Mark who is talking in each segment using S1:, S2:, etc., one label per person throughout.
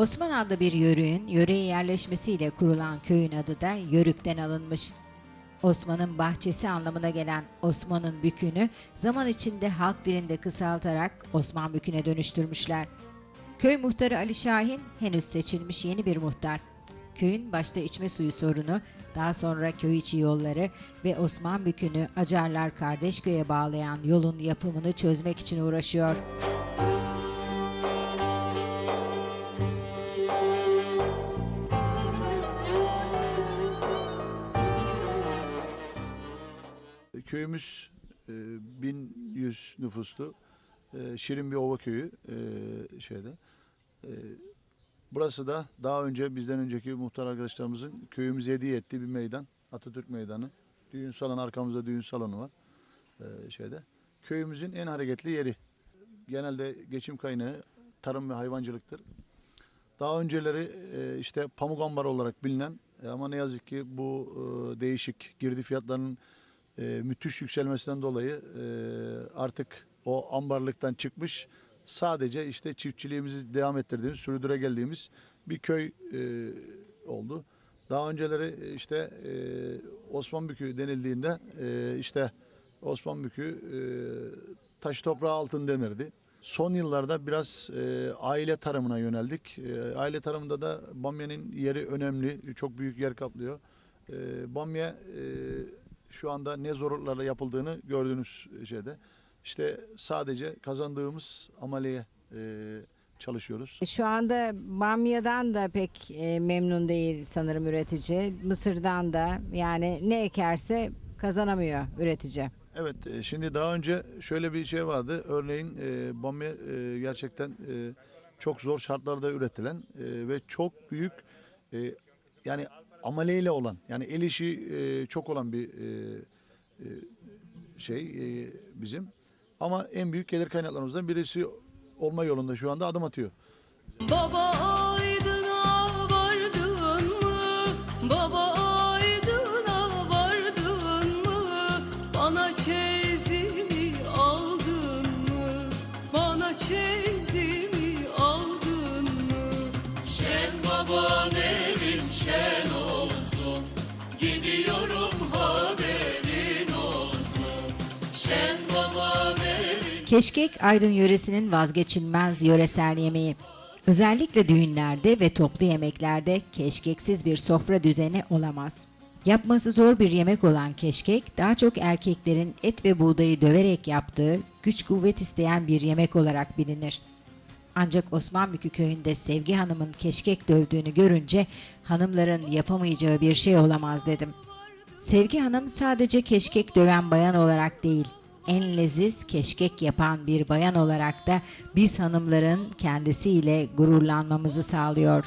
S1: Osman adlı bir yörüğün yöreye yerleşmesiyle kurulan köyün adı da Yörük'ten alınmış. Osman'ın bahçesi anlamına gelen Osman'ın bükünü zaman içinde halk dilinde kısaltarak Osman büküne dönüştürmüşler. Köy muhtarı Ali Şahin henüz seçilmiş yeni bir muhtar. Köyün başta içme suyu sorunu, daha sonra köy içi yolları ve Osman Bükü'nü Acarlar Kardeşköy'e bağlayan yolun yapımını çözmek için uğraşıyor.
S2: Köyümüz e, 1100 nüfuslu e, şirin bir ova köyü e, şeyde. E, burası da daha önce bizden önceki muhtar arkadaşlarımızın köyümüze hediye ettiği bir meydan. Atatürk Meydanı. Düğün salonu arkamızda düğün salonu var e, şeyde. Köyümüzün en hareketli yeri. Genelde geçim kaynağı tarım ve hayvancılıktır. Daha önceleri e, işte pamuk ambar olarak bilinen e, ama ne yazık ki bu e, değişik girdi fiyatlarının e, müthiş yükselmesinden dolayı e, artık o ambarlıktan çıkmış sadece işte çiftçiliğimizi devam ettirdiğimiz, sürdüre geldiğimiz bir köy e, oldu. Daha önceleri e, işte e, Osmanbükü denildiğinde e, işte Osmanbükü e, taş toprağı altın denirdi. Son yıllarda biraz e, aile tarımına yöneldik. E, aile tarımında da bamyanın yeri önemli, çok büyük yer kaplıyor. E, bamya e, şu anda ne zorluklarla yapıldığını gördüğünüz şeyde. İşte sadece kazandığımız ameleye e, çalışıyoruz.
S3: Şu anda bamyadan da pek e, memnun değil sanırım üretici. Mısırdan da yani ne ekerse kazanamıyor üretici.
S2: Evet, e, şimdi daha önce şöyle bir şey vardı. Örneğin e, bamya e, gerçekten e, çok zor şartlarda üretilen e, ve çok büyük e, yani ameleyle olan yani el işi e, çok olan bir e, e, şey e, bizim. Ama en büyük gelir kaynaklarımızdan birisi olma yolunda şu anda adım atıyor.
S4: Baba
S1: Keşkek Aydın yöresinin vazgeçilmez yöresel yemeği. Özellikle düğünlerde ve toplu yemeklerde keşkeksiz bir sofra düzeni olamaz. Yapması zor bir yemek olan keşkek daha çok erkeklerin et ve buğdayı döverek yaptığı güç kuvvet isteyen bir yemek olarak bilinir. Ancak Osmanbükü köyünde Sevgi Hanım'ın keşkek dövdüğünü görünce hanımların yapamayacağı bir şey olamaz dedim. Sevgi Hanım sadece keşkek döven bayan olarak değil, en leziz keşkek yapan bir bayan olarak da biz hanımların kendisiyle gururlanmamızı sağlıyor.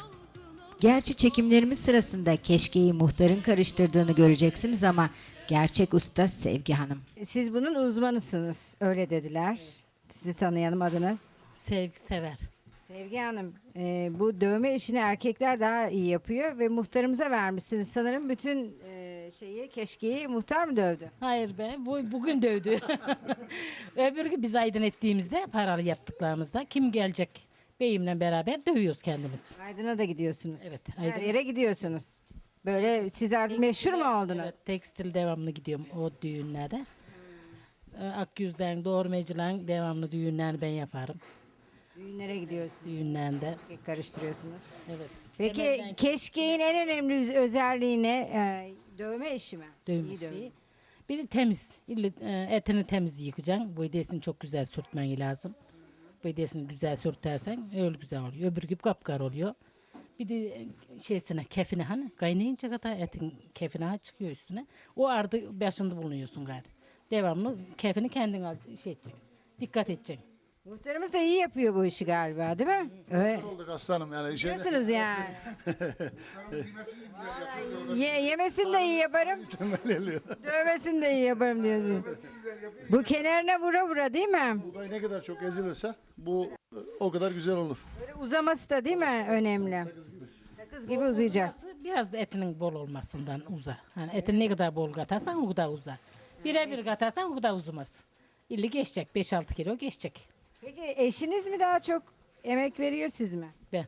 S1: Gerçi çekimlerimiz sırasında keşkeyi muhtarın karıştırdığını göreceksiniz ama gerçek usta Sevgi Hanım.
S3: Siz bunun uzmanısınız öyle dediler. Sizi tanıyalım adınız.
S5: Sevgi sever.
S3: Sevgi Hanım e, bu dövme işini erkekler daha iyi yapıyor ve muhtarımıza vermişsiniz. Sanırım bütün e, şeyi keşkeyi muhtar mı dövdü?
S5: Hayır be bu bugün dövdü. Öbür gün biz aydın ettiğimizde paralı yaptıklarımızda kim gelecek beyimle beraber dövüyoruz kendimiz.
S3: Aydın'a da gidiyorsunuz.
S5: Evet,
S3: Her
S5: Aydın.
S3: yere gidiyorsunuz. Böyle siz artık meşhur mu oldunuz?
S5: Evet, tekstil devamlı gidiyorum o düğünlerde. Ee, Akyüzden, doğurmacıların devamlı düğünlerini ben yaparım.
S3: Düğünlere gidiyorsunuz.
S5: Düğünlerinde.
S3: Keşkek karıştırıyorsunuz.
S5: Evet.
S3: Peki
S5: Hemen ben
S3: keşkeğin en önemli öz- özelliği ne? Ee, dövme işi mi? İyi
S5: dövmesi.
S3: dövme.
S5: Bir de temiz. İlle, e, etini temiz yıkacaksın. Bu hediyesini çok güzel sürtmen lazım. Bu hediyesini güzel sürtersen öyle güzel oluyor. Öbür gibi kapkar oluyor. Bir de e, şeysine, kefine hani kaynayınca kadar etin kefine çıkıyor üstüne. O ardı başında bulunuyorsun gayrı. Devamlı kefini kendin al, şey edeceksin. Dikkat edeceksin.
S3: Muhtarımız da iyi yapıyor bu işi galiba değil mi? Öyle.
S2: Olduk aslanım yani. Şey,
S3: Diyorsunuz yani. Ye, yemesini de iyi yaparım. Dövmesini de iyi yaparım diyorsun. Bu kenarına vura vura değil mi?
S2: buğday ne kadar çok ezilirse bu o kadar güzel olur.
S3: Böyle uzaması da değil mi önemli? Sakız gibi uzayacak.
S5: Biraz etinin bol olmasından uza. Hani etin ne kadar bol katarsan o kadar uza. Birebir katarsan o kadar uzamaz. İlli geçecek. 5-6 kilo geçecek.
S3: Peki eşiniz mi daha çok emek veriyor siz mi?
S5: Ben.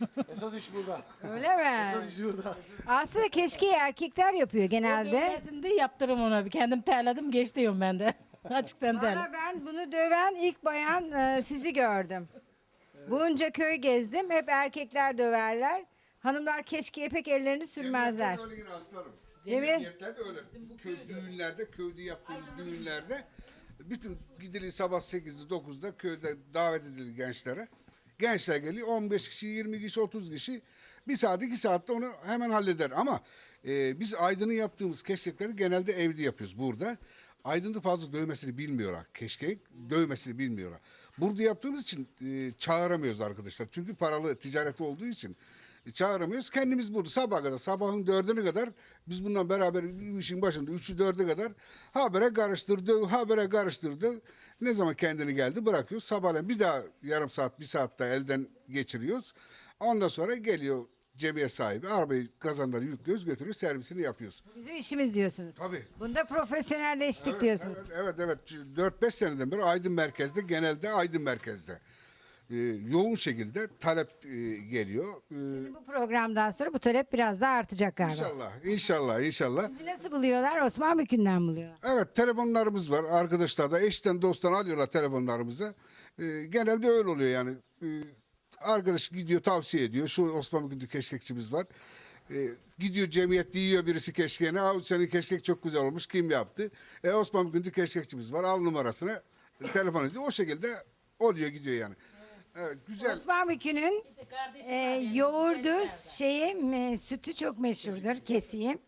S2: Esas iş burada.
S3: Öyle mi?
S2: Esas iş burada.
S3: Aslında keşkeyi erkekler yapıyor genelde.
S5: Dövmesini de yaptırım ona bir. Kendim terledim geç diyorum ben de. Açık sen terle.
S3: Valla ben bunu döven ilk bayan e, sizi gördüm. Bunca köy gezdim. Hep erkekler döverler. Hanımlar keşkeye pek ellerini sürmezler.
S6: Cemiyetler öyle yine aslanım.
S3: Cemil-
S6: Cemiyetler de öyle. Köy düğünlerde, köyde yaptığımız düğünlerde bütün gidilir sabah 8'de 9'da köyde davet edilir gençlere. Gençler geliyor 15 kişi, 20 kişi, 30 kişi. Bir saat, iki saatte onu hemen halleder. Ama e, biz Aydın'ın yaptığımız keşkekleri genelde evde yapıyoruz burada. Aydın'da fazla dövmesini bilmiyorlar. Keşkek dövmesini bilmiyorlar. Burada yaptığımız için e, çağıramıyoruz arkadaşlar. Çünkü paralı ticaret olduğu için çağıramıyoruz. Kendimiz burada sabaha kadar, sabahın dördüne kadar biz bundan beraber işin başında üçü dörde kadar habere karıştırdı, habere karıştırdı. Ne zaman kendini geldi bırakıyoruz. Sabahleyin bir daha yarım saat, bir saat daha elden geçiriyoruz. Ondan sonra geliyor cemiyet sahibi. Arabayı kazanları yüklüyoruz, götürüyoruz, servisini yapıyoruz.
S3: Bizim işimiz diyorsunuz.
S6: Tabii.
S3: Bunda profesyonelleştik diyorsunuz.
S6: Evet evet, evet. 4-5 seneden beri Aydın merkezde genelde Aydın merkezde. Ee, yoğun şekilde talep e, geliyor. Ee,
S3: Bu programdan sonra bu talep biraz daha artacak galiba.
S6: İnşallah, inşallah, inşallah.
S3: Sizi nasıl buluyorlar? Osman Bükü'nden buluyorlar.
S6: Evet, telefonlarımız var. Arkadaşlar da eşten dosttan alıyorlar telefonlarımızı. Genelde öyle oluyor yani. Arkadaş gidiyor tavsiye ediyor. Şu Osman Gündü keşkekçimiz var. Gidiyor cemiyet yiyor birisi keşkeğini. Aa, senin keşkek çok güzel olmuş. Kim yaptı? E, Osman Gündü keşkekçimiz var. Al numarasını. e, telefon ediyor. O şekilde oluyor gidiyor yani. Evet, güzel.
S3: Osman Bükü'nün e, yoğurdu şeyi me- sütü çok meşhurdur keseyim.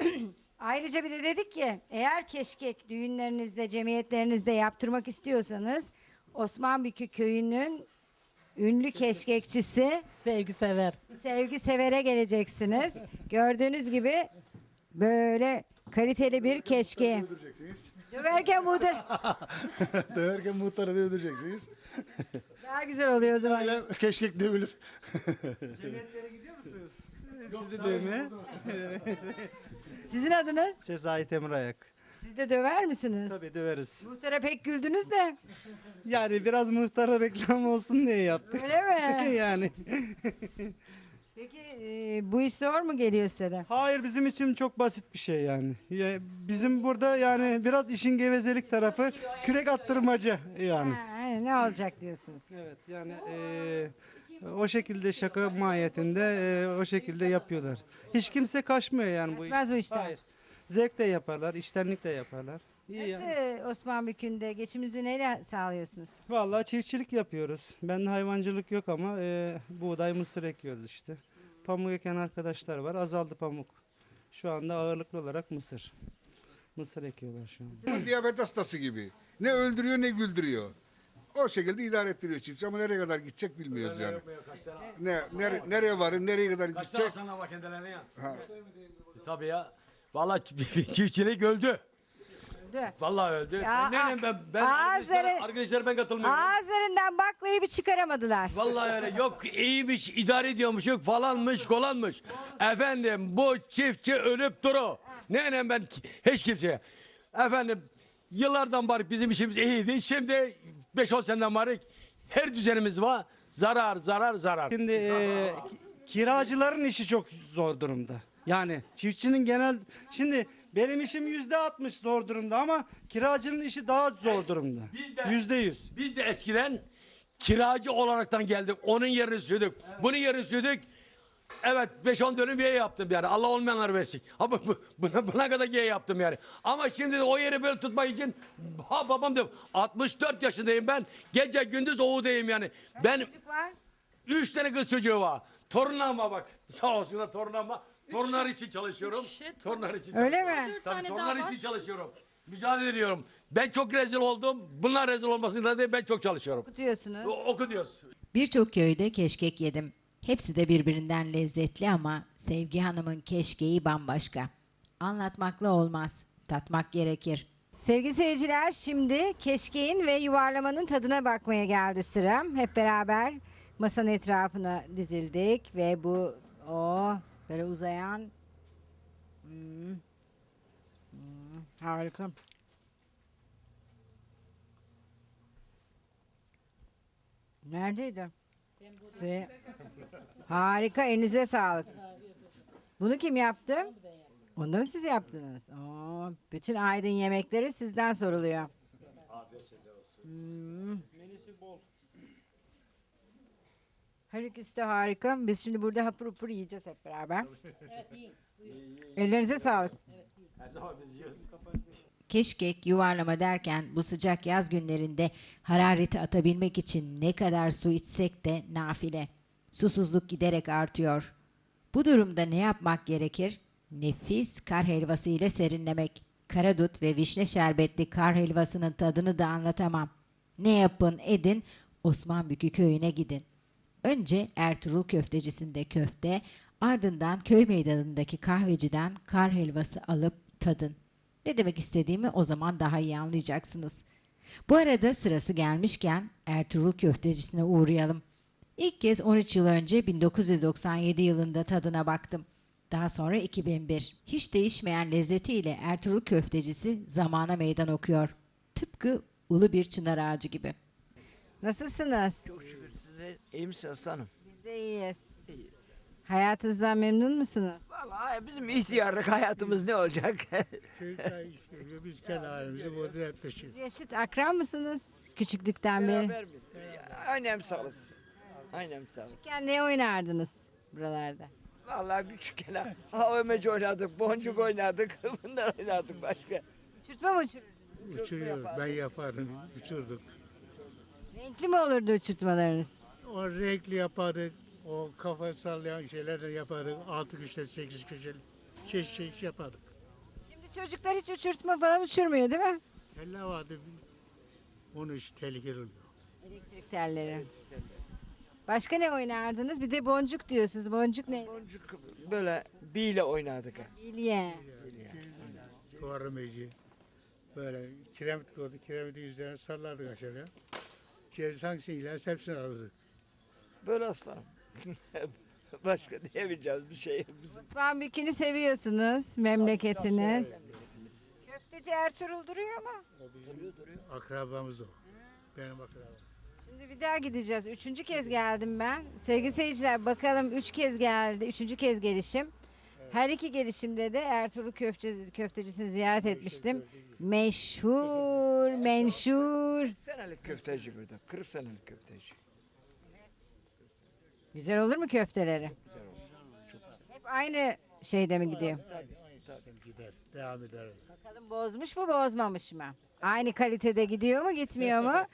S3: Ayrıca bir de dedik ki eğer keşkek düğünlerinizde, cemiyetlerinizde yaptırmak istiyorsanız Osman Bükü köyünün ünlü keşkekçisi
S5: Sevgi sever.
S3: Sevgi Sever'e geleceksiniz. Gördüğünüz gibi böyle kaliteli bir keşke.
S2: Öldüreceksiniz.
S3: Döverken da
S2: Döverken muhtarı da öldüreceksiniz.
S3: daha güzel oluyor o zaman.
S2: Öyle keşkek dövülür.
S7: Siz de dövme.
S3: Sizin adınız?
S7: Sezai Temurayak.
S3: Siz de döver misiniz?
S7: Tabii döveriz.
S3: Muhtara pek güldünüz de.
S7: Yani biraz muhtara reklam olsun diye yaptık.
S3: Öyle mi?
S7: yani.
S3: Peki e, bu iş zor mu geliyor size de?
S7: Hayır bizim için çok basit bir şey yani. Ya, bizim burada yani biraz işin gevezelik tarafı kürek attırmacı yani.
S3: Ha, ne olacak diyorsunuz?
S7: Evet yani eee, o şekilde şaka mahiyetinde eee, o şekilde yapıyorlar. Hiç kimse kaçmıyor yani bu iş.
S3: Kaçmaz bu işten.
S7: Hayır. Zevk de yaparlar, iştenlik de yaparlar. İyi yani.
S3: Nasıl Osman Bükü'nde geçiminizi neyle sağlıyorsunuz?
S7: Vallahi çiftçilik yapıyoruz. Ben hayvancılık yok ama e, buğday mısır ekiyoruz işte. Pamuk eken arkadaşlar var. Azaldı pamuk. Şu anda ağırlıklı olarak mısır. Mısır ekiyorlar şu an.
S6: Diyabet hastası gibi. Ne öldürüyor ne güldürüyor. O şekilde idare ettiriyor çiftçi ama nereye kadar gidecek bilmiyoruz yani. Ne, nere, nereye varır, nereye kadar
S8: Kaç
S6: gidecek?
S8: tane sana bak kendilerine ya.
S6: Ha.
S8: Tabii ya. Vallahi çiftçilik öldü.
S3: Öldü.
S8: Vallahi öldü.
S3: Ya,
S8: ben nenem ben ben
S3: ağızları-
S8: arkadaşlar, arkadaşlar ben katılmıyorum.
S3: Ağızlarından baklayı bir çıkaramadılar.
S8: Vallahi öyle yok iyiymiş idare ediyormuş yok falanmış kolanmış. Efendim bu çiftçi ölüp duru. Nenem ben hiç kimseye. Efendim yıllardan beri bizim işimiz iyiydi. Şimdi 5-10 seneden beri her düzenimiz var. Zarar zarar zarar.
S7: Şimdi e, ki- kiracıların işi çok zor durumda. Yani çiftçinin genel şimdi benim işim yüzde altmış zor durumda ama kiracının işi daha zor durumda.
S8: Biz de-
S7: Yüzde yüz.
S8: Biz de eskiden kiracı olaraktan geldik. Onun yerini sürdük. Bunun yerini sürdük. Evet 5-10 dönüm yer yaptım yani. Allah olmayanlar versin. Ama bu, buna, buna kadar yer yaptım yani. Ama şimdi de o yeri böyle tutmak için ha babam diyor 64 yaşındayım ben. Gece gündüz oğudayım yani. Ben
S3: Çocuk var.
S8: 3 tane kız çocuğu var. Torunlarım var bak. Sağ olsunlar torunlarım var. Torunlar için çalışıyorum. Torunlar için
S3: Öyle
S8: çalışıyorum.
S3: mi?
S8: Tabii torunlar için çalışıyorum. Mücadele ediyorum. Ben çok rezil oldum. Bunlar rezil olmasın diye ben çok çalışıyorum. O- Oku diyoruz.
S1: Birçok köyde keşkek yedim. Hepsi de birbirinden lezzetli ama Sevgi Hanım'ın keşkeği bambaşka. Anlatmakla olmaz, tatmak gerekir.
S3: Sevgili seyirciler şimdi keşkeğin ve yuvarlamanın tadına bakmaya geldi sıram. Hep beraber masanın etrafına dizildik ve bu o böyle uzayan Hmm. Hmm, harika. Neredeydi? Si- Harika, elinize sağlık. Bunu kim yaptı? Onu da mı siz yaptınız? Oo, bütün Aydın yemekleri sizden soruluyor. Hmm. Her ikisi de harika. Biz şimdi burada hapur hapur yiyeceğiz hep beraber. Ellerinize sağlık.
S1: Keşkek, yuvarlama derken bu sıcak yaz günlerinde harareti atabilmek için ne kadar su içsek de nafile. Susuzluk giderek artıyor. Bu durumda ne yapmak gerekir? Nefis kar helvası ile serinlemek. Karadut ve vişne şerbetli kar helvasının tadını da anlatamam. Ne yapın edin Osmanbükü köyüne gidin. Önce Ertuğrul köftecisinde köfte, ardından köy meydanındaki kahveciden kar helvası alıp tadın. Ne demek istediğimi o zaman daha iyi anlayacaksınız. Bu arada sırası gelmişken Ertuğrul köftecisine uğrayalım. İlk kez 13 yıl önce 1997 yılında tadına baktım. Daha sonra 2001. Hiç değişmeyen lezzetiyle Ertuğrul köftecisi zamana meydan okuyor. Tıpkı ulu bir çınar ağacı gibi.
S3: Nasılsınız?
S9: Çok şükür size iyi misiniz aslanım?
S3: Biz de iyiyiz. Hayatınızdan memnun musunuz?
S9: Vallahi bizim ihtiyarlık hayatımız ne olacak?
S10: Çocuklar iş görüyor, biz kendi halimizi burada yaklaşıyoruz.
S3: Siz yaşıt akran mısınız? Küçüklükten beri.
S9: Beraber biz. Annem sağ olasın. Annem sağ olasın.
S3: Küçükken ne oynardınız buralarda?
S9: Vallahi küçükken ha ömeci oynadık, boncuk oynadık, bunlar oynadık başka.
S3: Uçurtma mı uçururdunuz?
S10: Uçuruyoruz, ben yapardım, uçurduk.
S3: Renkli mi olurdu uçurtmalarınız?
S10: O renkli yapardık, o kafa sallayan şeyler de yapardık. Altı köşeli, sekiz köşeli, çeşit çeşit yapardık.
S3: Şimdi çocuklar hiç uçurtma falan uçurmuyor değil mi?
S10: Teller vardı, onun iş tehlikeli oluyor.
S3: Elektrik telleri. Başka ne oynardınız? Bir de boncuk diyorsunuz. Boncuk ne?
S9: Boncuk böyle bile oynadık. ha.
S3: Bilye.
S10: Duvarı meci, böyle kiremit koyduk, kiremitin üzerine sallardık aşağıya. Şey, sanki hepsini alırdık.
S9: Böyle aslanım. başka diyebileceğimiz bir şey yok bizim.
S3: Osman Bükü'nü seviyorsunuz. Memleketiniz. Köfteci Ertuğrul duruyor mu?
S10: Akrabamız o. Benim akrabam.
S3: Şimdi bir daha gideceğiz. Üçüncü kez geldim ben. Sevgili seyirciler bakalım üç kez geldi. Üçüncü kez gelişim. Her iki gelişimde de Ertuğrul köfteci, köftecisini ziyaret etmiştim. Meşhur, menşur.
S9: Senelik köfteci burada. 40 senelik köfteci.
S3: Güzel olur mu köfteleri? Hep aynı şeyde mi gidiyor?
S10: Gider, devam eder.
S3: Bakalım bozmuş mu bozmamış mı? Aynı kalitede gidiyor mu gitmiyor mu?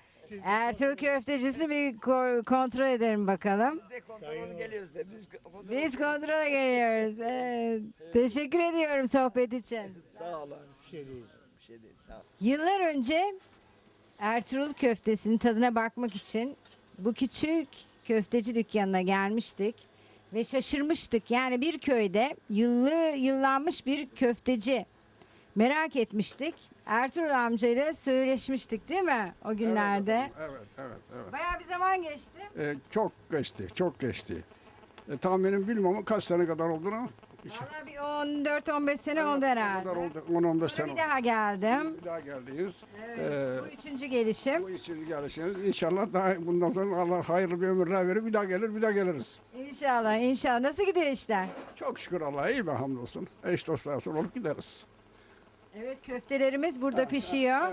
S3: Ertuğrul köftecisini bir ko- kontrol edelim bakalım.
S9: Biz de geliyoruz da biz kontrol
S3: Biz kontrole geliyoruz. Evet. Teşekkür ediyorum sohbet için.
S9: Sağ olun.
S10: Bir şey değil.
S9: Bir şey değil. Sağ olun.
S3: Yıllar önce Ertuğrul köftesinin tadına bakmak için bu küçük köfteci dükkanına gelmiştik ve şaşırmıştık. Yani bir köyde yıllı yıllanmış bir köfteci merak etmiştik. Ertuğrul amcayla söyleşmiştik değil mi o günlerde?
S11: Evet, evet, evet.
S3: Bayağı bir zaman geçti.
S11: Ee, çok geçti, çok geçti. E, tahminim bilmem kaç sene kadar olduğunu.
S3: Valla bir 14-15 sene oldu herhalde.
S11: kadar oldu? 10-15
S3: Sonra
S11: sene
S3: bir
S11: oldu.
S3: daha geldim.
S11: Bir daha geldiniz.
S3: Evet,
S11: Ee,
S3: bu üçüncü gelişim.
S11: bu için gelişiniz. İnşallah daha bundan sonra Allah hayırlı bir ömürler verir. Bir daha gelir, bir daha geliriz.
S3: İnşallah, inşallah. Nasıl gidiyor işler?
S11: Çok şükür Allah'a iyi be hamdolsun. Eş dost arasında olup gideriz.
S3: Evet köftelerimiz burada pişiyor.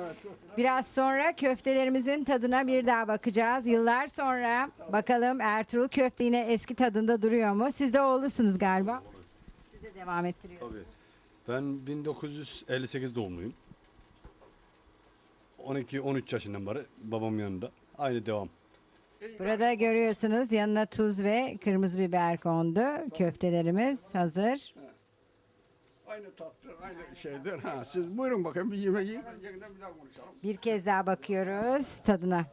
S3: Biraz sonra köftelerimizin tadına bir daha bakacağız. Yıllar sonra bakalım Ertuğrul köfte yine eski tadında duruyor mu? Siz de oğlusunuz galiba. Devam ettiriyorsunuz.
S12: Ben 1958 doğumluyum. 12-13 yaşından beri babam yanında. Aynı devam.
S3: Burada görüyorsunuz yanına tuz ve kırmızı biber kondu. Köftelerimiz hazır.
S11: Aynı tatlı, aynı şeydir. Ha, siz buyurun bakayım bir yemek yiyin. Yeniden bir daha konuşalım.
S3: Bir kez daha bakıyoruz tadına.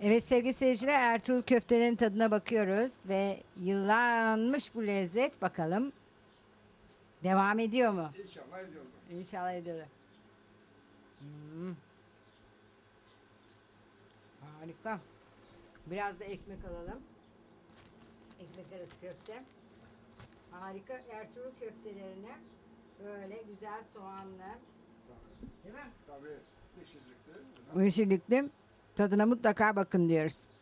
S3: Evet sevgili seyirciler Ertuğrul köftelerin tadına bakıyoruz ve yıllanmış bu lezzet bakalım devam ediyor mu?
S11: İnşallah ediyorum.
S3: İnşallah ediyor. Hmm. Harika. Biraz da ekmek alalım. Ekmek arası köfte. Harika Ertuğrul köftelerini böyle güzel soğanlı. Değil mi?
S11: Tabii.
S3: Bu yeşillikli tadına mutlaka bakın diyoruz.